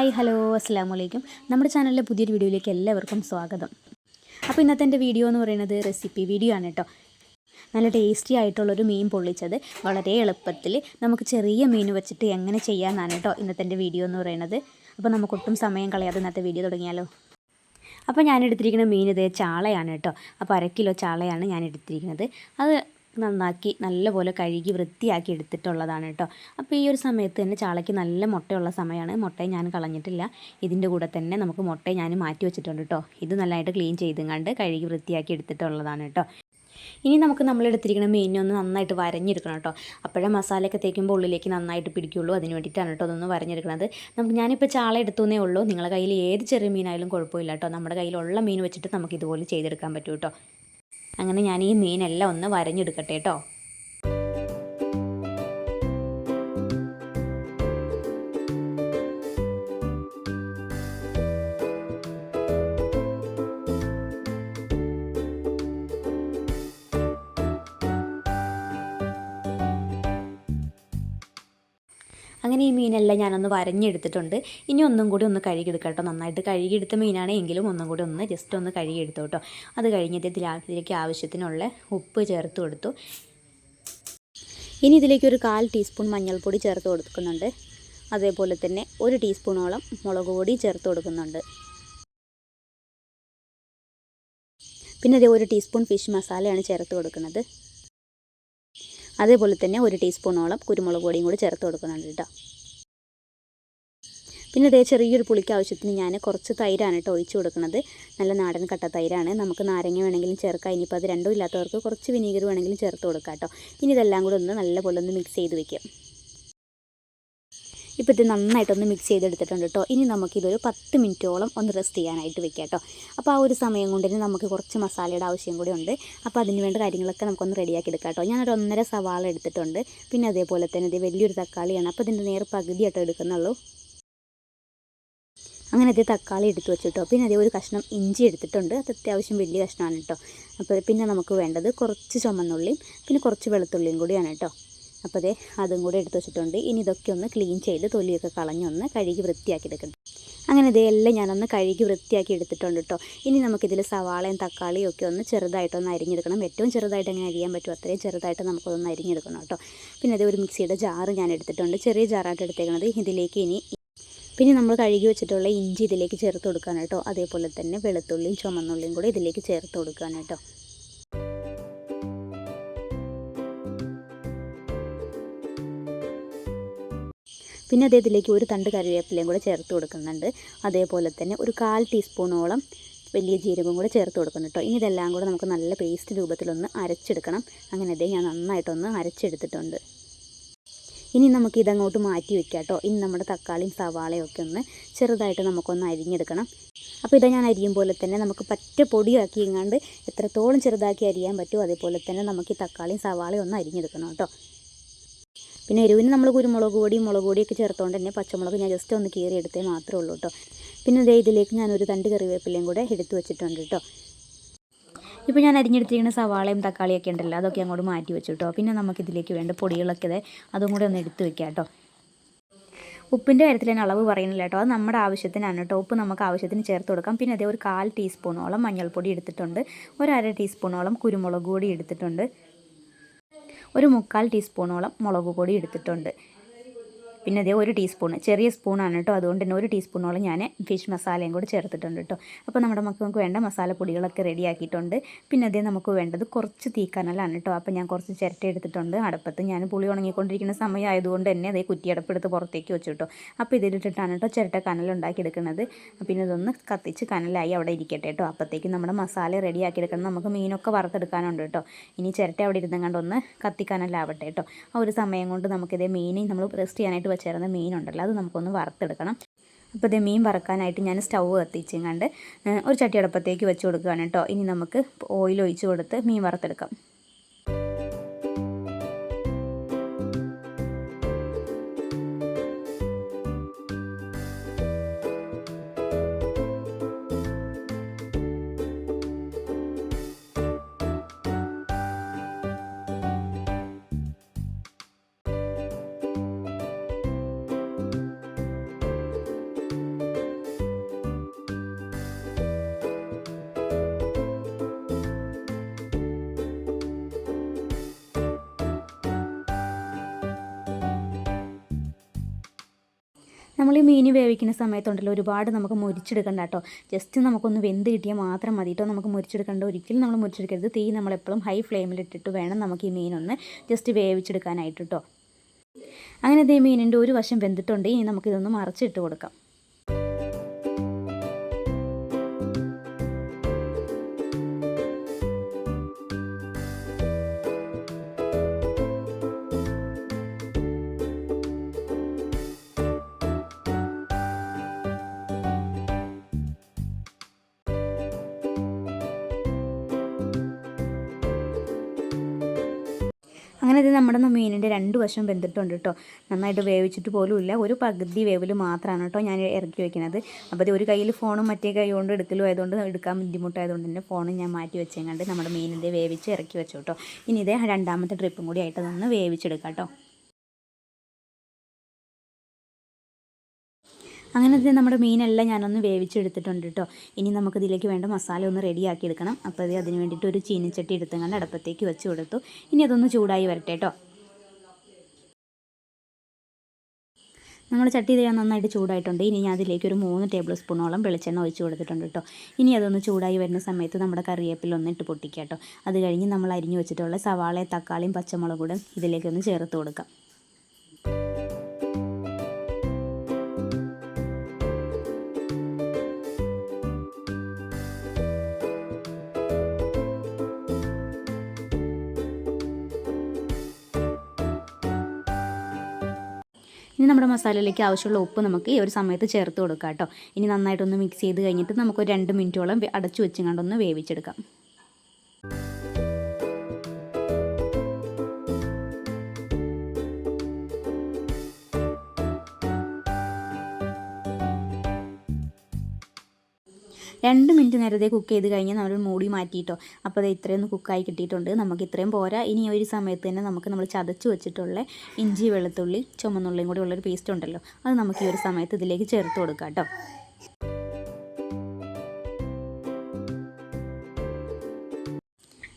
Hi hello അസ്സാം വലൈക്കും നമ്മുടെ ചാനലിലെ പുതിയൊരു വീഡിയോയിലേക്ക് എല്ലാവർക്കും സ്വാഗതം. അപ്പോൾ ഇന്നത്തെ എന്റെ വീഡിയോ എന്ന് പറയുന്നത് റെസിപ്പി വീഡിയോ ആണ് കേട്ടോ. നല്ല ടേസ്റ്റി ആയിട്ടുള്ളൊരു മീൻ പൊള്ളിച്ചത്. വളരെ എളുപ്പത്തിൽ നമുക്ക് ചെറിയ മീൻ വെച്ചിട്ട് എങ്ങനെ ചെയ്യാമെന്നാണ് കേട്ടോ ഇന്നത്തെ എന്റെ വീഡിയോ എന്ന് പറയുന്നത്. അപ്പോൾ നമുക്കൊട്ടും സമയം കളയാതെ ഇന്നത്തെ വീഡിയോ തുടങ്ങിയാലോ. അപ്പോൾ ഞാൻ എടുത്തിരിക്കുന്ന മീൻ ഇത് ചാളയാണ് കേട്ടോ. അപ്പോൾ അര കിലോ ചാളയാണ് ഞാൻ എടുത്തിരിക്കുന്നത്. അത് നന്നാക്കി നല്ലപോലെ കഴുകി വൃത്തിയാക്കി എടുത്തിട്ടുള്ളതാണ് കേട്ടോ. അപ്പോൾ ഈ ഒരു സമയത്ത് തന്നെ ചാളയ്ക്ക് നല്ല മുട്ടയുള്ള സമയമാണ്. മുട്ടയെ ഞാൻ കളഞ്ഞിട്ടില്ല. ഇതിന്റെ കൂടെ തന്നെ നമുക്ക് മുട്ടയെ ഞാൻ മാറ്റി വെച്ചിട്ടുണ്ട് കേട്ടോ. ഇത് നല്ലതായിട്ട് ക്ലീൻ ചെയ്തുകൊണ്ട് കഴുകി വൃത്തിയാക്കി എടുത്തിട്ടുള്ളതാണ് കേട്ടോ. ഇനി നമുക്ക് നമ്മളെടുത്തിരിക്കുന്ന മീനിനെ ഒന്ന് നന്നായിട്ട് വരഞ്ഞെടുക്കണം കേട്ടോ. അപ്പോഴേ മസാലയൊക്കെ തേക്കുമ്പോൾ ഉള്ളിലേക്ക് നന്നായിട്ട് പിടിക്കുള്ളൂ. അതിന് വേണ്ടിയിട്ടാണ് കേട്ടോ അതൊന്ന് വരഞ്ഞെടുക്കുന്നത് നമുക്ക് ഞാനിപ്പോൾ ചാള എടുത്തുന്നേ ഉള്ളൂ. നിങ്ങളുടെ കയ്യിൽ ഏത് ചെറിയ മീനായാലും കുഴപ്പമില്ല കേട്ടോ. നമ്മുടെ കയ്യിലുള്ള മീൻ വെച്ചിട്ട് നമുക്ക് ഇതുപോലെ ചെയ്തെടുക്കാൻ പറ്റും കേട്ടോ. അങ്ങനെ ഞാൻ ഈ മീനെല്ലാം ഒന്ന് വരഞ്ഞെടുക്കട്ടെ കേട്ടോ. അങ്ങനെ ഈ മീനെല്ലാം ഞാനൊന്ന് വരഞ്ഞെടുത്തിട്ടുണ്ട്. ഇനി ഒന്നും കൂടി ഒന്ന് കഴുകിയെടുക്കാം കേട്ടോ നന്നായിട്ട് കഴുകിയെടുത്ത മീനാണ് എങ്കിലും ഒന്നും കൂടി ഒന്ന് ജസ്റ്റ് ഒന്ന് കഴുകിയെടുത്തു കേട്ടോ അത് കഴിഞ്ഞിട്ട് ഇതിലേക്ക് ആവശ്യത്തിനുള്ള ഉപ്പ് ചേർത്ത് കൊടുത്തു. ഇനി ഇതിലേക്ക് ഒരു കാൽ ടീസ്പൂൺ മഞ്ഞൾപ്പൊടി ചേർത്ത് കൊടുക്കുന്നുണ്ട്. അതേപോലെ തന്നെ ഒരു ടീസ്പൂണോളം മുളക് പൊടി ചേർത്ത് കൊടുക്കുന്നുണ്ട്. പിന്നെ അതേ ഒരു ടീസ്പൂൺ ഫിഷ് മസാലയാണ് ചേർത്ത് കൊടുക്കുന്നത്. അതേപോലെ തന്നെ ഒരു ടീസ്പൂണോളം കുരുമുളക് പൊടിയും കൂടി ചേർത്ത് കൊടുക്കുന്നുണ്ട് കേട്ടോ. പിന്നെ ഇതേ ചെറിയൊരു പുളിക്ക് ആവശ്യത്തിന് ഞാൻ കുറച്ച് തൈരാണ് കേട്ടോ ഒഴിച്ച് കൊടുക്കുന്നത്. നല്ല നാടൻ കട്ട തൈരാണ്. നമുക്ക് നാരങ്ങ വേണമെങ്കിലും ചേർക്കാം. ഇനിയിപ്പോൾ അത് രണ്ടും ഇല്ലാത്തവർക്ക് കുറച്ച് വിനീഗർ വേണമെങ്കിലും ചേർത്ത് കൊടുക്കാം കേട്ടോ. ഇനി ഇതെല്ലാം കൂടെ ഒന്ന് നല്ലപോലെ ഒന്ന് മിക്സ് ചെയ്ത് വെക്കാം. ഇപ്പോൾ ഇത് നന്നായിട്ടൊന്ന് മിക്സ് ചെയ്തെടുത്തിട്ടുണ്ട് കേട്ടോ ഇനി നമുക്കിതൊരു പത്ത് മിനിറ്റോളം ഒന്ന് റെസ്റ്റ് ചെയ്യാനായിട്ട് വെക്കാം കേട്ടോ അപ്പോൾ ആ ഒരു സമയം കൊണ്ട് തന്നെ നമുക്ക് കുറച്ച് മസാലയുടെ ആവശ്യം കൂടി ഉണ്ട്. അപ്പോൾ അതിന് വേണ്ട കാര്യങ്ങളൊക്കെ നമുക്കൊന്ന് റെഡിയാക്കി എടുക്കാം കേട്ടോ ഞാനൊരു ഒന്നര സവാള എടുത്തിട്ടുണ്ട്. പിന്നെ അതേപോലെ തന്നെ ഇത് വലിയൊരു തക്കാളിയാണ്. അപ്പോൾ ഇതിന്റെ നേർ പകുതിയായിട്ട് എടുക്കുന്നുള്ളൂ. അങ്ങനെ അതേ തക്കാളി എടുത്ത് വെച്ചിട്ടോ പിന്നെ അതേ ഒരു കഷ്ണം ഇഞ്ചി എടുത്തിട്ടുണ്ട്. അത് അത്യാവശ്യം വലിയ കഷ്ണമാണ് കേട്ടോ അപ്പോൾ പിന്നെ നമുക്ക് വേണ്ടത് കുറച്ച് ചുമന്നുള്ളിയും പിന്നെ കുറച്ച് വെളുത്തുള്ളിയും കൂടിയാണ് കേട്ടോ അപ്പോൾ അതെ അതും കൂടെ എടുത്ത് വെച്ചിട്ടുണ്ട്. ഇനി ഇതൊക്കെ ഒന്ന് ക്ലീൻ ചെയ്ത് തൊലിയൊക്കെ കളഞ്ഞൊന്ന് കഴുകി വൃത്തിയാക്കി എടുക്കണം. അങ്ങനെ ഇതെല്ലാം ഞാനൊന്ന് കഴുകി വൃത്തിയാക്കി എടുത്തിട്ടുണ്ട് കേട്ടോ. ഇനി നമുക്കിതിൽ സവാളയും തക്കാളിയും ഒക്കെ ഒന്ന് ചെറുതായിട്ടൊന്ന് അരിഞ്ഞെടുക്കണം. ഏറ്റവും ചെറുതായിട്ട് എങ്ങനെ അരിയാൻ പറ്റും അത്രയും ചെറുതായിട്ട് നമുക്കൊന്ന് അരിഞ്ഞെടുക്കണം കേട്ടോ. പിന്നെ അതേ ഒരു മിക്സിയുടെ ജാറ് ഞാൻ എടുത്തിട്ടുണ്ട്. ചെറിയ ജാറായിട്ട് എടുത്തേക്കണത്. ഇതിലേക്ക് ഇനി പിന്നെ നമ്മൾ കഴുകി വെച്ചിട്ടുള്ള ഇഞ്ചി ഇതിലേക്ക് ചേർത്ത് കൊടുക്കാൻ അതേപോലെ തന്നെ വെളുത്തുള്ളിയും ചുമന്നുള്ളിയും കൂടെ ഇതിലേക്ക് ചേർത്ത് കൊടുക്കാൻ പിന്നെ അതേ ഇതിലേക്ക് ഒരു തണ്ട് കറിവേപ്പിലയും കൂടെ ചേർത്ത് കൊടുക്കുന്നുണ്ട്. അതേപോലെ തന്നെ ഒരു കാൽ ടീസ്പൂണോളം വലിയ ജീരകം കൂടെ ചേർത്ത് കൊടുക്കണം കേട്ടോ. ഇനി ഇതെല്ലാം കൂടെ നമുക്ക് നല്ല പേസ്റ്റ് രൂപത്തിലൊന്ന് അരച്ചെടുക്കണം. അങ്ങനെ അതേ ഞാൻ നന്നായിട്ടൊന്ന് അരച്ചെടുത്തിട്ടുണ്ട്. ഇനി നമുക്ക് ഇതങ്ങോട്ട് മാറ്റി വെക്കാം കേട്ടോ. ഇനി നമ്മുടെ തക്കാളിയും സവാളയും ഒക്കെ ഒന്ന് ചെറുതായിട്ട് നമുക്കൊന്ന് അരിഞ്ഞെടുക്കണം. അപ്പോൾ ഇതാ ഞാൻ അരിയും പോലെ തന്നെ നമുക്ക് പറ്റ പൊടിയാക്കി എങ്ങാണ്ട് എത്രത്തോളം ചെറുതാക്കി അരിയാൻ പറ്റുമോ അതേപോലെ തന്നെ നമുക്ക് ഈ തക്കാളിയും സവാളയും ഒന്ന് അരിഞ്ഞെടുക്കണം കേട്ടോ. പിന്നെ എരിവിന് നമ്മൾ കുരുമുളക് പൊടി മുളക് പൊടിയൊക്കെ ചേർത്തുകൊണ്ട് തന്നെ പച്ചമുളക് ഞാൻ ജസ്റ്റ് ഒന്ന് കീറി എടുത്തേ മാത്രമേ ഉള്ളൂ കേട്ടോ പിന്നെ ഇതേ ഇതിലേക്ക് ഞാനൊരു തണ്ട് കറിവേപ്പിലയും കൂടെ എടുത്തു വെച്ചിട്ടുണ്ട് കേട്ടോ ഇപ്പോൾ ഞാൻ അരിഞ്ഞെടുത്തിരിക്കുന്ന സവാളയും തക്കാളിയൊക്കെ ഉണ്ടല്ലോ അതൊക്കെ അങ്ങോട്ട് മാറ്റി വെച്ചു കേട്ടോ പിന്നെ നമുക്കിതിലേക്ക് വേണ്ട പൊടികളൊക്കെ അതും കൂടെ ഒന്ന് എടുത്ത് വെക്കാം കേട്ടോ ഉപ്പിന്റെ കാര്യത്തിൽ ഞാൻ അളവ് പറയുന്നില്ല കേട്ടോ അത് നമ്മുടെ ആവശ്യത്തിനാണ് കേട്ടോ ഉപ്പ് നമുക്ക് ആവശ്യത്തിന് ചേർത്ത് കൊടുക്കാം. പിന്നെ അതേ ഒരു കാൽ ടീസ്പൂണോളം മഞ്ഞൾപ്പൊടി എടുത്തിട്ടുണ്ട്. ഒരു അര ടീസ്പൂണോളം കുരുമുളക് പൊടി എടുത്തിട്ടുണ്ട്. ഒരു മുക്കാൽ ടീസ്പൂണോളം മുളക് പൊടി എടുത്തിട്ടുണ്ട്. പിന്നെ അതേ ഒരു ടീസ്പൂൺ ചെറിയ സ്പൂണാണ് കേട്ടോ. അതുകൊണ്ട് തന്നെ ഒരു ടീസ്പൂണോളം ഞാൻ ഫിഷ് മസാലയും കൂടി ചേർത്തിട്ടുണ്ട് കേട്ടോ. അപ്പോൾ നമ്മുടെ മക്കൾക്ക് വേണ്ട മസാലപ്പൊടികളൊക്കെ റെഡിയാക്കിയിട്ടുണ്ട് പിന്നെ അതേ നമുക്ക് വേണ്ടത് കുറച്ച് തീക്കനലാണ് കേട്ടോ. അപ്പോൾ ഞാൻ കുറച്ച് ചിരട്ട എടുത്തിട്ടുണ്ട്. അടുപ്പത്ത് ഞാൻ പുളി ഉണങ്ങിക്കൊണ്ടിരിക്കുന്ന സമയമായതുകൊണ്ട് തന്നെ അതേ കുറ്റിയടപ്പെടുത്ത് പുറത്തേക്ക് വെച്ചു കേട്ടോ. അപ്പോൾ ഇതിലിട്ടിട്ടാണ് കേട്ടോ ചിരട്ട കനലുണ്ടാക്കി എടുക്കുന്നത് പിന്നെ ഇതൊന്ന് കത്തിച്ച് കനലായി അവിടെ ഇരിക്കട്ടെ കേട്ടോ. അപ്പോഴത്തേക്ക് നമ്മുടെ മസാല റെഡിയാക്കി എടുക്കണം നമുക്ക് മീനൊക്കെ വറുത്തെടുക്കാനുണ്ട് കേട്ടോ. ഇനി ചിരട്ട അവിടെ ഇരുന്നങ്ങാണ്ടൊന്ന് കത്തിക്കാനല്ലാവട്ടെ കേട്ടോ. ആ ഒരു സമയം കൊണ്ട് നമുക്കിതേ മീൻ നമ്മൾ റെസ്റ്റ് ചെയ്യാനായിട്ട് വെച്ചിരുന്ന മീനുണ്ടല്ലോ അത് നമുക്കൊന്ന് വറുത്തെടുക്കണം. അപ്പോൾ ഇത് മീൻ വറക്കാനായിട്ട് ഞാൻ സ്റ്റൗ കത്തിച്ചും കണ്ട് ഒരു ചട്ടിയടപ്പത്തേക്ക് വെച്ച് കൊടുക്കുകയാണ് കേട്ടോ. ഇനി നമുക്ക് ഓയിൽ ഒഴിച്ച് കൊടുത്ത് മീൻ വറുത്തെടുക്കാം. നമ്മൾ ഈ മീൻ വേവിക്കുന്ന സമയത്തുണ്ടല്ലോ ഒരുപാട് നമുക്ക് മുരിച്ചെടുക്കണ്ട കേട്ടോ. ജസ്റ്റ് നമുക്കൊന്ന് വെന്ത് കിട്ടിയാൽ മാത്രം മതി കേട്ടോ. നമുക്ക് മുരിച്ചെടുക്കേണ്ട ഒരിക്കലും നമ്മൾ മുരിച്ചെടുക്കരുത്. തീ നമ്മളെപ്പോഴും ഹൈ ഫ്ലെയിമിലിട്ടിട്ട് വേണം നമുക്ക് ഈ മീനൊന്ന് ജസ്റ്റ് വേവിച്ചെടുക്കാനായിട്ട് കേട്ടോ. അങ്ങനെ ഇതേ മീനിന്റെ ഒരു വശം വെന്തിട്ടുണ്ട്. ഇനി നമുക്കിതൊന്ന് മറച്ചിട്ട് കൊടുക്കാം. നമ്മുടെ മീനിന്റെ രണ്ട് വശം വെന്തിട്ടുണ്ട് കേട്ടോ നന്നായിട്ട് വേവിച്ചിട്ട് പോലും ഇല്ല ഒരു പകുതി വേവിൽ മാത്രമാണ് കേട്ടോ ഞാൻ ഇറക്കി വെക്കുന്നത് അപ്പോൾ ഒരു കയ്യിൽ ഫോണും മറ്റേ കൈ കൊണ്ട് എടുക്കലും ആയതുകൊണ്ട് എടുക്കാൻ ബുദ്ധിമുട്ടായതുകൊണ്ട് തന്നെ ഫോണും ഞാൻ മാറ്റി വെച്ചേങ്ങാണ്ട് നമ്മുടെ മീനിന്റെ വേവിച്ച് ഇറക്കി വെച്ചു കേട്ടോ ഇനി ഇതേ രണ്ടാമത്തെ ട്രിപ്പും കൂടി ആയിട്ട് അതൊന്ന് വേവിച്ചെടുക്കാം കേട്ടോ അങ്ങനെ തന്നെ നമ്മുടെ മീനെല്ലാം ഞാനൊന്ന് വേവിച്ചെടുത്തിട്ടുണ്ട് കേട്ടോ. ഇനി നമുക്ക് ഇതിലേക്ക് വേണ്ട മസാല ഒന്ന് റെഡിയാക്കി എടുക്കണം അപ്പോൾ അത് അതിന് വേണ്ടിയിട്ട് ഒരു ചീനിച്ചട്ടി എടുത്തങ്ങാണ്ട് അടുപ്പത്തേക്ക് വെച്ച് കൊടുത്തു. ഇനി അതൊന്ന് ചൂടായി വരട്ടെ കേട്ടോ. നമ്മൾ ചട്ടി ചെയ്യാൻ നന്നായിട്ട് ചൂടായിട്ടുണ്ട്. ഇനി ഞാൻ അതിലേക്ക് ഒരു മൂന്ന് ടേബിൾ സ്പൂണോളം വെളിച്ചെണ്ണ ഒഴിച്ച് കൊടുത്തിട്ടുണ്ട് കേട്ടോ. ഇനി അതൊന്ന് ചൂടായി വരുന്ന സമയത്ത് നമ്മുടെ കറിവേപ്പില ഒന്ന് ഇട്ട് പൊട്ടിക്കുക കേട്ടോ. അത് കഴിഞ്ഞ് നമ്മൾ അരിഞ്ഞു വെച്ചിട്ടുള്ള സവാളയും തക്കാളിയും പച്ചമുളകും ഇതിലേക്കൊന്ന് ചേർത്ത് കൊടുക്കാം. ഇനി നമ്മുടെ മസാലയിലേക്ക് ആവശ്യമുള്ള ഉപ്പ് നമുക്ക് ഈ ഒരു സമയത്ത് ചേർത്ത് കൊടുക്കാം കേട്ടോ. ഇനി നന്നായിട്ടൊന്ന് മിക്സ് ചെയ്ത് കഴിഞ്ഞിട്ട് നമുക്ക് ഒരു രണ്ട് മിനിറ്റോളം അടച്ചു വെച്ചുകൊണ്ടൊന്ന് വേവിച്ചെടുക്കാം. രണ്ട് മിനിറ്റ് നേരത്തെ കുക്ക് ചെയ്ത് കഴിഞ്ഞാൽ നമ്മൾ മൂടി മാറ്റിയിട്ടോ. അപ്പോൾ അത് ഇത്രയൊന്ന് കുക്കായി കിട്ടിയിട്ടുണ്ട്. നമുക്ക് ഇത്രയും പോരാ. ഇനി ഒരു സമയത്ത് തന്നെ നമുക്ക് നമ്മൾ ചതച്ച് വെച്ചിട്ടുള്ള ഇഞ്ചി വെളുത്തുള്ളി ചുമന്നുള്ളിയും കൂടി ഉള്ളൊരു പേസ്റ്റ് ഉണ്ടല്ലോ. അത് നമുക്ക് ഈ ഒരു സമയത്ത് ഇതിലേക്ക് ചേർത്ത് കൊടുക്കാം കേട്ടോ.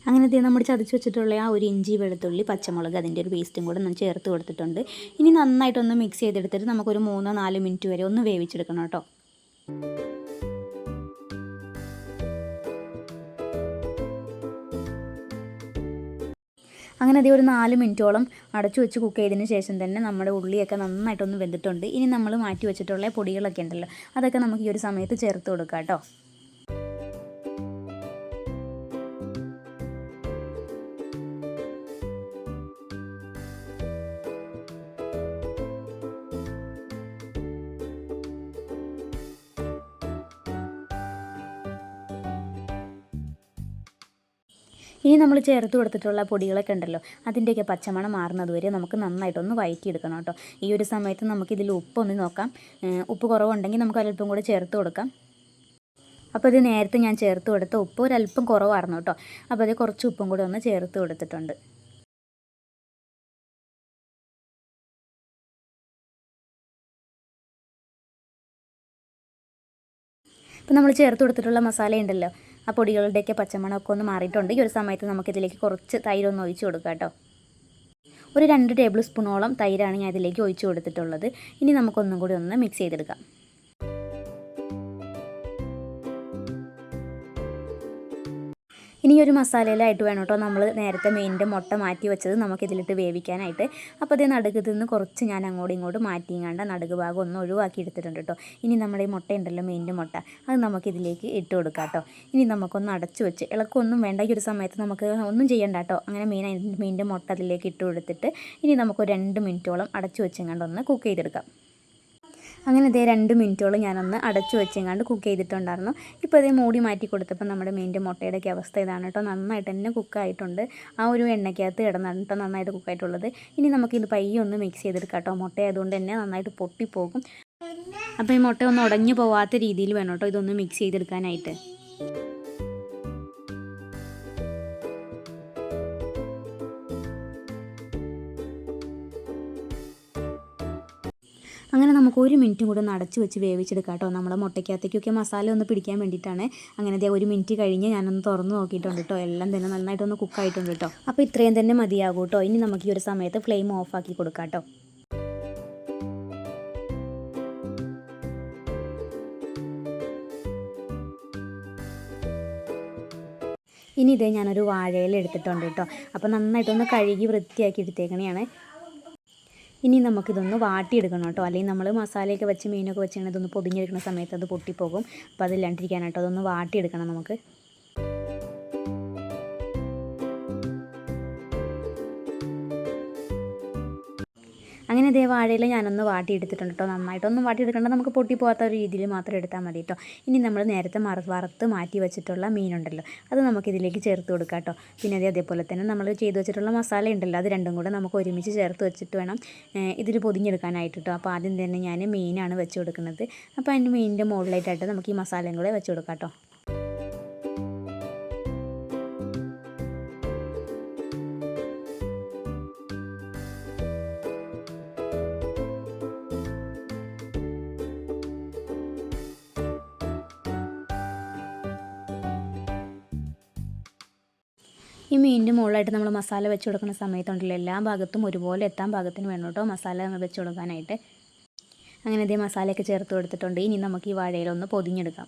അങ്ങനെ ഇത് നമ്മൾ ചതച്ച് വെച്ചിട്ടുള്ള ആ ഒരു ഇഞ്ചി വെളുത്തുള്ളി പച്ചമുളക് അതിന്റെ ഒരു പേസ്റ്റും കൂടെ നമ്മൾ ചേർത്ത് കൊടുത്തിട്ടുണ്ട്. ഇനി നന്നായിട്ടൊന്ന് മിക്സ് ചെയ്തെടുത്തിട്ട് നമുക്കൊരു മൂന്നോ നാല് മിനിറ്റ് വരെ ഒന്ന് വേവിച്ചെടുക്കണം കേട്ടോ. അങ്ങനെ അതേ ഒരു നാല് മിനിറ്റോളം അടച്ചു വെച്ച് കുക്ക് ചെയ്തതിന് ശേഷം തന്നെ നമ്മുടെ ഉള്ളിയൊക്കെ നന്നായിട്ടൊന്ന് വെന്തിട്ടുണ്ട്. ഇനി നമ്മൾ മാറ്റി വെച്ചിട്ടുള്ള പൊടികളൊക്കെ ഉണ്ടല്ലോ അതൊക്കെ നമുക്ക് ഈ ഒരു സമയത്ത് ചേർത്ത് കൊടുക്കാം കേട്ടോ. ഇനി നമ്മൾ ചേർത്ത് കൊടുത്തിട്ടുള്ള പൊടികളൊക്കെ ഉണ്ടല്ലോ അതിന്റെയൊക്കെ പച്ചമണം മാറുന്നത് വരെ നമുക്ക് നന്നായിട്ടൊന്ന് വഴറ്റിയെടുക്കണം കേട്ടോ. ഈ ഒരു സമയത്ത് നമുക്കിതിൽ ഉപ്പൊന്ന് നോക്കാം. ഉപ്പ് കുറവുണ്ടെങ്കിൽ നമുക്ക് അല്പം കൂടെ ചേർത്ത് കൊടുക്കാം. അപ്പോൾ ഇത് നേരത്തെ ഞാൻ ചേർത്ത് കൊടുത്ത ഉപ്പ് ഒരല്പം കുറവായിരുന്നു കേട്ടോ. അപ്പോൾ അത് കുറച്ച് ഉപ്പും കൂടെ ഒന്ന് ചേർത്ത് കൊടുത്തിട്ടുണ്ട്. ഇപ്പം നമ്മൾ ചേർത്ത് കൊടുത്തിട്ടുള്ള മസാല ഉണ്ടല്ലോ ആ പൊടികളുടെയൊക്കെ പച്ചമണമൊക്കെ ഒന്ന് മാറിയിട്ടുണ്ട്. ഈ ഒരു സമയത്ത് നമുക്കിതിലേക്ക് കുറച്ച് തൈരൊന്ന് ഒഴിച്ച് കൊടുക്കാം കേട്ടോ. ഒരു രണ്ട് ടേബിൾ സ്പൂണോളം തൈരാണ് ഞാൻ ഇതിലേക്ക് ഒഴിച്ച് കൊടുത്തിട്ടുള്ളത്. ഇനി നമുക്കൊന്നും കൂടി ഒന്ന് മിക്സ് ചെയ്തെടുക്കാം. ഇനി ഒരു മസാലയിലായിട്ട് വേണം കേട്ടോ നമ്മൾ നേരത്തെ മെയിന്റെ മുട്ട മാറ്റി വെച്ചത് നമുക്കിതിലിട്ട് വേവിക്കാനായിട്ട്. അപ്പോൾ അതേ നടുകത്ത് നിന്ന് കുറച്ച് ഞാൻ അങ്ങോട്ടും ഇങ്ങോട്ടും മാറ്റിങ്ങാണ്ട് നടുക്ക് ഭാഗം ഒന്ന് ഒഴിവാക്കി എടുത്തിട്ടുണ്ട് കേട്ടോ. ഇനി നമ്മുടെ ഈ മുട്ട ഉണ്ടല്ലോ മീനിന്റെ മുട്ട അത് നമുക്കിതിലേക്ക് ഇട്ട് കൊടുക്കാം കേട്ടോ. ഇനി നമുക്കൊന്ന് അടച്ചു വെച്ച് ഇളക്കൊന്നും വേണ്ട ഈ ഒരു സമയത്ത് നമുക്ക് ഒന്നും ചെയ്യണ്ട കേട്ടോ. അങ്ങനെ മെയിൻ മെയിന്റെ മുട്ട അതിലേക്ക് ഇട്ട് കൊടുത്തിട്ട് ഇനി നമുക്ക് രണ്ട് മിനിറ്റോളം അടച്ചു വെച്ചെങ്ങാണ്ട് ഒന്ന് കുക്ക് ചെയ്തെടുക്കാം. അങ്ങനെ ഇതേ രണ്ട് മിനിറ്റോളം ഞാനൊന്ന് അടച്ചു വെച്ചെങ്ങാണ്ട് കുക്ക് ചെയ്തിട്ടുണ്ടായിരുന്നു. ഇപ്പോൾ ഇതേ മൂടി മാറ്റി കൊടുത്തപ്പോൾ നമ്മുടെ മീനിന്റെ മുട്ടയുടെയൊക്കെ അവസ്ഥ ഇതാണ് കേട്ടോ. നന്നായിട്ട് തന്നെ കുക്കായിട്ടുണ്ട് ആ ഒരു എണ്ണയ്ക്കകത്ത് കിടന്നാണ് കേട്ടോ നന്നായിട്ട് കുക്കായിട്ടുള്ളത് ഇനി നമുക്കിത് പയ്യെ ഒന്ന് മിക്സ് ചെയ്തെടുക്കാം കേട്ടോ. മുട്ട ആയതുകൊണ്ട് തന്നെ നന്നായിട്ട് പൊട്ടിപ്പോകും. അപ്പോൾ ഈ മുട്ട ഒന്ന് ഉടഞ്ഞു പോവാത്ത രീതിയിൽ വേണം കേട്ടോ ഇതൊന്ന് മിക്സ് ചെയ്തെടുക്കാനായിട്ട്. അങ്ങനെ നമുക്ക് ഒരു മിനിറ്റും കൂടെ നടച്ച് വെച്ച് വേവിച്ചെടുക്കാം കേട്ടോ. നമ്മുടെ മുട്ടയ്ക്കകത്തേക്കൊക്കെ മസാല ഒന്ന് പിടിക്കാൻ വേണ്ടിയിട്ടാണ്. അങ്ങനെ ദേ ഒരു മിനിറ്റ് കഴിഞ്ഞ് ഞാനൊന്ന് തുറന്ന് നോക്കിയിട്ടുണ്ട് കേട്ടോ. എല്ലാം തന്നെ നന്നായിട്ടൊന്ന് കുക്കായിട്ടുണ്ട് കേട്ടോ. അപ്പോൾ ഇത്രയും തന്നെ മതിയാകും കേട്ടോ. ഇനി നമുക്ക് ഈ ഒരു സമയത്ത് ഫ്ലെയിം ഓഫാക്കി കൊടുക്കാം കേട്ടോ. ഇനി ഇതേ ഞാനൊരു വാഴയില എടുത്തിട്ടുണ്ട് കേട്ടോ. അപ്പോൾ നന്നായിട്ടൊന്ന് കഴുകി വൃത്തിയാക്കി എടുത്തേക്കണെയാണ്. ഇനി നമുക്കിതൊന്ന് വാട്ടിയെടുക്കണം കേട്ടോ. അല്ലെങ്കിൽ നമ്മൾ മസാലയൊക്കെ വെച്ച് മീനൊക്കെ വെച്ച് ഇതൊന്ന് പൊതിഞ്ഞെടുക്കുന്ന സമയത്ത് അത് പൊട്ടിപ്പോകും. അപ്പോൾ അതില്ലാണ്ടിരിക്കാനായിട്ടോ അതൊന്ന് വാട്ടിയെടുക്കണം നമുക്ക്. അങ്ങനെ ഇതേ വാഴയിൽ ഞാനൊന്ന് വാട്ടിയെടുത്തിട്ടുണ്ട് കേട്ടോ നന്നായിട്ടൊന്നും വാട്ടിയെടുക്കേണ്ട. നമുക്ക് പൊട്ടി പോകാത്ത ഒരു രീതിയിൽ മാത്രം എടുത്താൽ മതി കേട്ടോ ഇനി നമ്മൾ നേരത്തെ മറ വറുത്ത് മാറ്റി വെച്ചിട്ടുള്ള മീനുണ്ടല്ലോ അത് നമുക്ക് ഇതിലേക്ക് ചേർത്ത് കൊടുക്കാം കേട്ടോ പിന്നെ അതേ അതേപോലെ തന്നെ നമ്മൾ ചെയ്ത് വെച്ചിട്ടുള്ള മസാല ഉണ്ടല്ലോ അത് രണ്ടും കൂടെ നമുക്ക് ഒരുമിച്ച് ചേർത്ത് വെച്ചിട്ട് വേണം ഇതിൽ പൊതിഞ്ഞെടുക്കാനായിട്ട് കേട്ടോ അപ്പോൾ ആദ്യം തന്നെ ഞാൻ മീനാണ് വെച്ച് കൊടുക്കുന്നത്. അപ്പോൾ അതിന്റെ മീനിന്റെ മുകളിലായിട്ടായിട്ട് നമുക്ക് ഈ മസാലയും കൂടെ വെച്ച് കൊടുക്കാം കേട്ടോ ഈ മീനിന്റെ മുകളിലായിട്ട് നമ്മൾ മസാല വെച്ച് കൊടുക്കുന്ന സമയത്തുണ്ടല്ലോ എല്ലാ ഭാഗത്തും ഒരുപോലെ എത്താൻ ഭാഗത്തിന് വേണം കേട്ടോ മസാല വെച്ച് കൊടുക്കാനായിട്ട്. അങ്ങനെ ഇതേ മസാലയൊക്കെ ചേർത്ത് കൊടുത്തിട്ടുണ്ട്. ഇനി നമുക്ക് ഈ വാഴയിലൊന്ന് പൊതിഞ്ഞെടുക്കാം.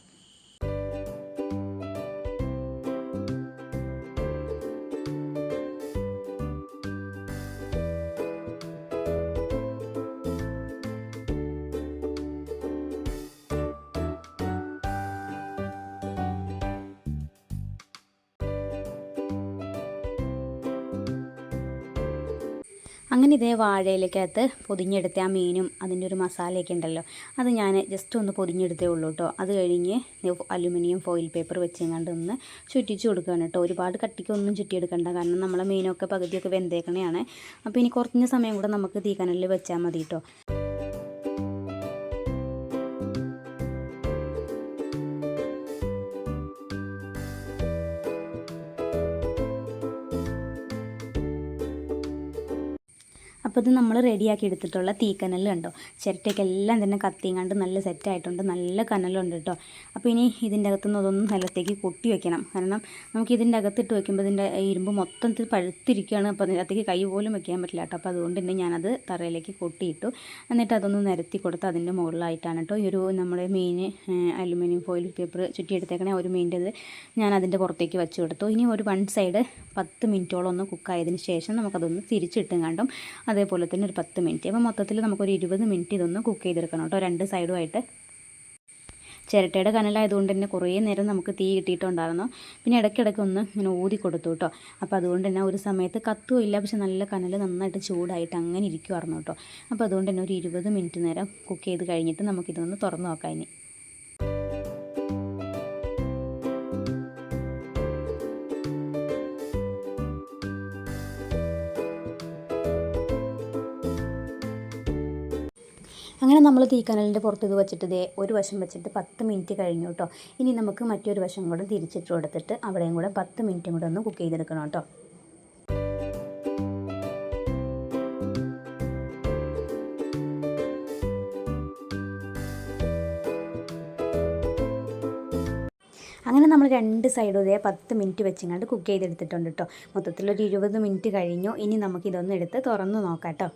അങ്ങനെ ഇതേ വാഴയിലേക്കകത്ത് പൊതിഞ്ഞെടുത്ത ആ മീനും അതിന്റെ ഒരു മസാലയൊക്കെ ഉണ്ടല്ലോ. അത് ഞാൻ ജസ്റ്റ് ഒന്ന് പൊതിഞ്ഞെടുത്തേ ഉള്ളൂ കേട്ടോ അത് കഴിഞ്ഞ് അലുമിനിയം ഫോയിൽ പേപ്പർ വെച്ചെങ്ങാണ്ട് ഒന്ന് ചുറ്റിച്ച് കൊടുക്കുകയാണ് കേട്ടോ ഒരുപാട് കട്ടിക്കൊന്നും ചുറ്റിയെടുക്കണ്ട. കാരണം നമ്മളെ മീനൊക്കെ പകുതിയൊക്കെ വെന്തേക്കണയാണ്. അപ്പോൾ ഇനി കുറഞ്ഞ സമയം കൂടെ നമുക്ക് തീ കനലിൽ വെച്ചാൽ മതി കേട്ടോ അപ്പോൾ ഇത് നമ്മൾ റെഡിയാക്കി എടുത്തിട്ടുള്ള തീക്കനൽ കണ്ടോ? ചിരട്ടയ്ക്കെല്ലാം തന്നെ കത്തിങ്ങാണ്ട് നല്ല സെറ്റായിട്ടുണ്ട് നല്ല കനലുണ്ട് കേട്ടോ. അപ്പോൾ ഇനി ഇതിന്റെ അകത്തുനിന്ന് അതൊന്നും നിലത്തേക്ക് കൊട്ടി വെക്കണം. കാരണം നമുക്ക് ഇതിന്റെ അകത്തിട്ട് വെക്കുമ്പോൾ ഇതിന്റെ ഇരുമ്പ് മൊത്തത്തിൽ പഴുത്തിരിക്കുകയാണ്. അപ്പോൾ അതിനകത്തേക്ക് കൈ പോലും വെക്കാൻ പറ്റില്ല കേട്ടോ. അപ്പോൾ അതുകൊണ്ട് തന്നെ ഞാനത് തറയിലേക്ക് കൊട്ടിയിട്ടു. എന്നിട്ട് അതൊന്ന് നിരത്തി കൊടുത്ത് അതിന്റെ മുകളിലായിട്ടാണ് കേട്ടോ. ഈ ഒരു നമ്മുടെ മെയിൻ അലുമിനിയം ഫോയിൽ പേപ്പർ ചുറ്റിയെടുത്തേക്കണേ ഒരു മീനിന്റെ ഞാൻ അതിന്റെ പുറത്തേക്ക് വെച്ച് കൊടുത്തു. ഇനി ഒരു വൺ സൈഡ് പത്ത് മിനിറ്റോളം ഒന്ന് കുക്കായതിന് ശേഷം നമുക്കതൊന്ന് തിരിച്ചിട്ടും കണ്ടും. അതേപോലെ തന്നെ ഒരു പത്ത് മിനിറ്റ്. അപ്പോൾ മൊത്തത്തിൽ നമുക്കൊരു ഇരുപത് മിനിറ്റ് ഇതൊന്ന് കുക്ക് ചെയ്തെടുക്കണം കേട്ടോ. രണ്ട് സൈഡുമായിട്ട് ചിരട്ടയുടെ കനലായതുകൊണ്ട് തന്നെ കുറേ നേരം നമുക്ക് തീ കിട്ടിയിട്ടുണ്ടായിരുന്നു. പിന്നെ ഇടയ്ക്കിടയ്ക്ക് ഒന്ന് ഇങ്ങനെ ഊതി കൊടുത്തു കേട്ടോ. അപ്പോൾ അതുകൊണ്ട് തന്നെ ഒരു സമയത്ത് കത്തും ഇല്ല. പക്ഷെ നല്ല കനൽ നന്നായിട്ട് ചൂടായിട്ട് അങ്ങനെ ഇരിക്കുമായിരുന്നു കേട്ടോ. അപ്പോൾ അതുകൊണ്ട് തന്നെ ഒരു ഇരുപത് മിനിറ്റ് നേരം കുക്ക് ചെയ്ത് കഴിഞ്ഞിട്ട് നമുക്കിതൊന്ന് തുറന്ന് നോക്കാം ഇനി. അങ്ങനെ നമ്മൾ തീക്കനലിന്റെ പുറത്ത് ഇത് വെച്ചിട്ട് ഇതേ ഒരു വശം വെച്ചിട്ട് പത്ത് മിനിറ്റ് കഴിഞ്ഞു കേട്ടോ ഇനി നമുക്ക് മറ്റൊരു വശം കൂടെ തിരിച്ചിട്ട് കൊടുത്തിട്ട് അവിടെയും കൂടെ പത്ത് മിനിറ്റും കൂടെ ഒന്ന് കുക്ക് ചെയ്തെടുക്കണം കേട്ടോ അങ്ങനെ നമ്മൾ രണ്ട് സൈഡും ഇതേ പത്ത് മിനിറ്റ് വെച്ചിങ്ങാണ്ട് കുക്ക് ചെയ്തെടുത്തിട്ടുണ്ട് കേട്ടോ മൊത്തത്തിലൊരു ഇരുപത് മിനിറ്റ് കഴിഞ്ഞു. ഇനി നമുക്കിതൊന്ന് എടുത്ത് തുറന്ന് നോക്കാം കേട്ടോ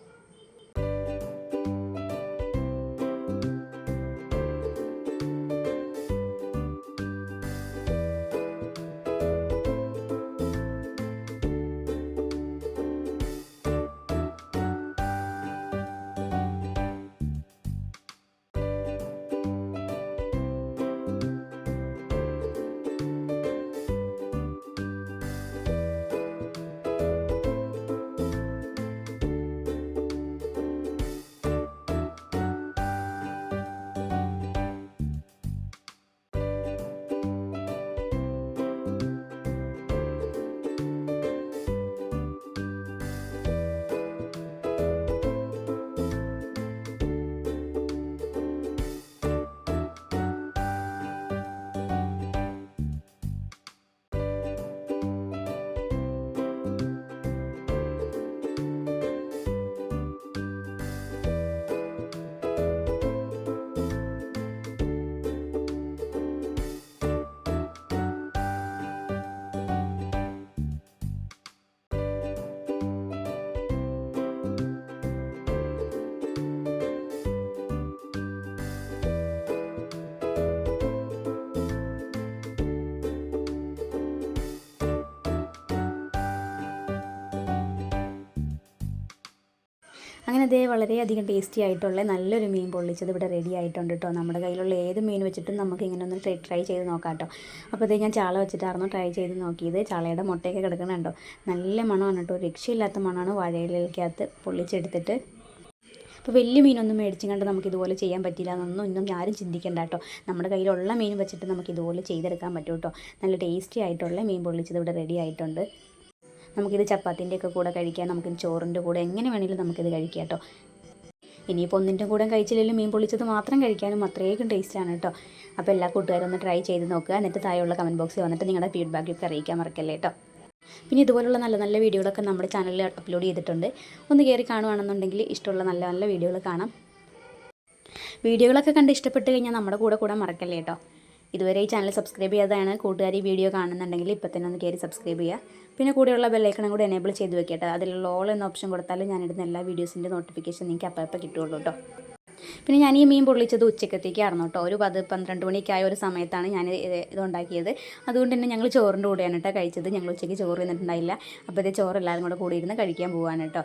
അങ്ങനെ ഇതേ വളരെയധികം ടേസ്റ്റി ആയിട്ടുള്ള നല്ലൊരു മീൻ പൊള്ളിച്ചത് ഇവിടെ റെഡി ആയിട്ടുണ്ട് കേട്ടോ നമ്മുടെ കയ്യിലുള്ള ഏത് മീൻ വെച്ചിട്ടും നമുക്ക് ഇങ്ങനെ ഒന്ന് ട്രൈ ട്രൈ ചെയ്ത് നോക്കാം കേട്ടോ അപ്പോൾ അതേ ഞാൻ ചാള വെച്ചിട്ടായിരുന്നു ട്രൈ ചെയ്ത് നോക്കിയത്. ചാളയുടെ മുട്ടയൊക്കെ കിടക്കണുണ്ടോ നല്ല മണമാണ് കേട്ടോ രക്ഷയില്ലാത്ത മണമാണ് വാഴയിലേക്കകത്ത് പൊള്ളിച്ചെടുത്തിട്ട്. അപ്പോൾ വലിയ മീനൊന്നും മേടിച്ചും കണ്ട് നമുക്ക് ഇതുപോലെ ചെയ്യാൻ പറ്റില്ല എന്നൊന്നും ഇന്നും ആരും ചിന്തിക്കേണ്ട കേട്ടോ നമ്മുടെ കയ്യിലുള്ള മീൻ വെച്ചിട്ട് നമുക്ക് ഇതുപോലെ ചെയ്തെടുക്കാൻ പറ്റും കേട്ടോ നല്ല ടേസ്റ്റി ആയിട്ടുള്ള മീൻ പൊള്ളിച്ചത് ഇവിടെ റെഡി ആയിട്ടുണ്ട്. നമുക്കിത് ചപ്പാത്തിന്റെ ഒക്കെ കൂടെ കഴിക്കാം നമുക്കിത് ചോറിന്റെ കൂടെ എങ്ങനെ വേണമെങ്കിലും നമുക്കിത് കഴിക്കാം കേട്ടോ. ഇനിയിപ്പോൾ ഒന്നിന്റെ കൂടെ കഴിച്ചില്ലെങ്കിലും മീൻ പൊള്ളിച്ചത് മാത്രം കഴിക്കാനും ടേസ്റ്റ് ടേസ്റ്റാണ് കേട്ടോ. അപ്പോൾ എല്ലാ കൂട്ടുകാരും ഒന്ന് ട്രൈ ചെയ്ത് നോക്കുക. എന്നിട്ട് താഴെയുള്ള കമന്റ് ബോക്സിൽ വന്നിട്ട് നിങ്ങളുടെ ഫീഡ്ബാക്കൊക്കെ അറിയിക്കാൻ മറക്കല്ലേ കേട്ടോ. പിന്നെ ഇതുപോലുള്ള നല്ല നല്ല വീഡിയോകളൊക്കെ നമ്മുടെ ചാനലിൽ അപ്ലോഡ് ചെയ്തിട്ടുണ്ട്. ഒന്ന് കയറി കാണുകയാണെന്നുണ്ടെങ്കിൽ ഇഷ്ടമുള്ള നല്ല നല്ല വീഡിയോകൾ കാണാം. വീഡിയോകളൊക്കെ കണ്ട് ഇഷ്ടപ്പെട്ട് കഴിഞ്ഞാൽ നമ്മുടെ കൂടെ കൂടെ മറക്കല്ലേ കേട്ടോ. ഇതുവരെ ഈ ചാനൽ സബ്സ്ക്രൈബ് ചെയ്യാതാണ് കൂട്ടുകാർ ഈ വീഡിയോ കാണുന്നുണ്ടെങ്കിൽ ഇപ്പോൾ തന്നെ ഒന്ന് കയറി സബ്സ്ക്രൈബ് ചെയ്യുക. പിന്നെ കൂടെയുള്ള ബെല്ലൈക്കണം കൂടി എനേബിൾ ചെയ്ത് വെക്കട്ടെ. അതിലുള്ള ലോൾ എന്ന ഓപ്ഷൻ കൊടുത്താൽ ഞാനിടുന്ന എല്ലാ വീഡിയോസിന്റെ നോട്ടിഫിക്കേഷൻ നിങ്ങൾക്ക് അപ്പം അപ്പം കിട്ടുള്ളൂ കേട്ടോ പിന്നെ ഞാൻ ഈ മീൻ പൊള്ളിച്ചത് ഉച്ചക്കത്തേക്കായിരുന്നു കേട്ടോ ഒരു പത് പന്ത്രണ്ട് മണിക്കായ ഒരു സമയത്താണ് ഞാൻ ഇത് ഉണ്ടാക്കിയത് അതുകൊണ്ട് തന്നെ ഞങ്ങൾ ചോറിന്റെ കൂടെയാണ് കേട്ടോ കഴിച്ചത്. ഞങ്ങൾ ഉച്ചയ്ക്ക് ചോറ് തിന്നിട്ടുണ്ടായില്ല. അപ്പോൾ ഇത് ചോറ് എല്ലാവരും കൂടെ കൂടി ഇരുന്ന് കഴിക്കാൻ പോവാണ് കേട്ടോ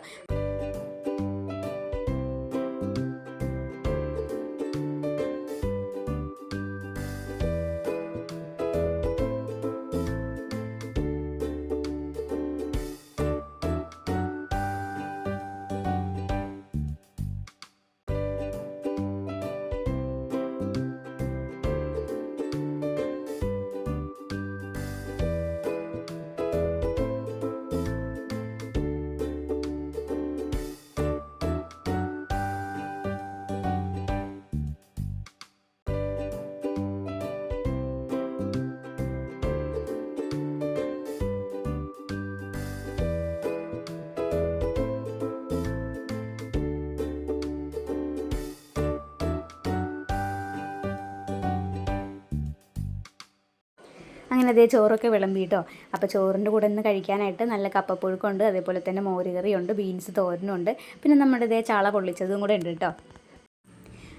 അങ്ങനെ അതേ ചോറൊക്കെ വിളമ്പി കേട്ടോ അപ്പോൾ ചോറിന്റെ കൂടെ ഒന്ന് കഴിക്കാനായിട്ട് നല്ല കപ്പപ്പുഴുക്കുണ്ട് അതേപോലെ തന്നെ മോരുകറിയുണ്ട് ബീൻസ് തോരനുണ്ട് പിന്നെ നമ്മുടെ ഇതേ ചാള പൊള്ളിച്ചതും കൂടെ ഉണ്ട് കേട്ടോ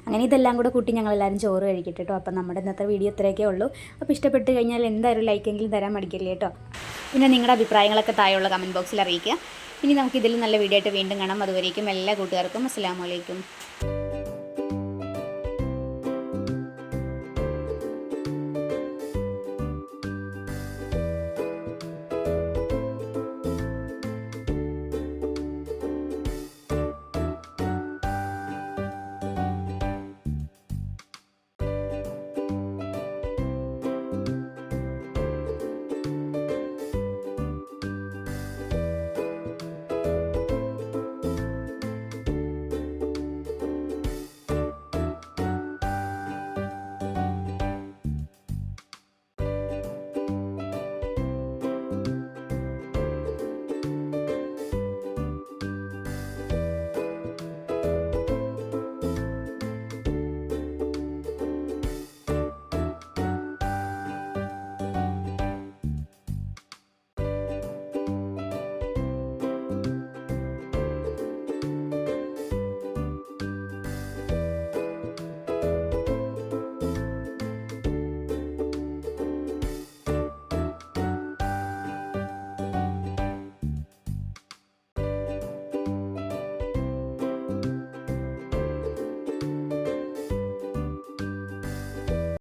അങ്ങനെ ഇതെല്ലാം കൂടെ കൂട്ടി ഞങ്ങളെല്ലാവരും ചോറ് കഴിക്കട്ടെ കേട്ടോ അപ്പം നമ്മുടെ ഇന്നത്തെ വീഡിയോ ഇത്രയൊക്കെ ഉള്ളൂ. അപ്പോൾ ഇഷ്ടപ്പെട്ട് കഴിഞ്ഞാൽ എന്തായാലും ലൈക്കെങ്കിലും തരാൻ മടിക്കല്ലേ കേട്ടോ പിന്നെ നിങ്ങളുടെ അഭിപ്രായങ്ങളൊക്കെ താഴെയുള്ള കമന്റ് ബോക്സിൽ അറിയിക്കുക. ഇനി നമുക്ക് ഇതിൽ നല്ല വീഡിയോ ആയിട്ട് വീണ്ടും കാണാം. അതുവരേക്കും എല്ലാ കൂട്ടുകാർക്കും അസ്സാം വലൈക്കും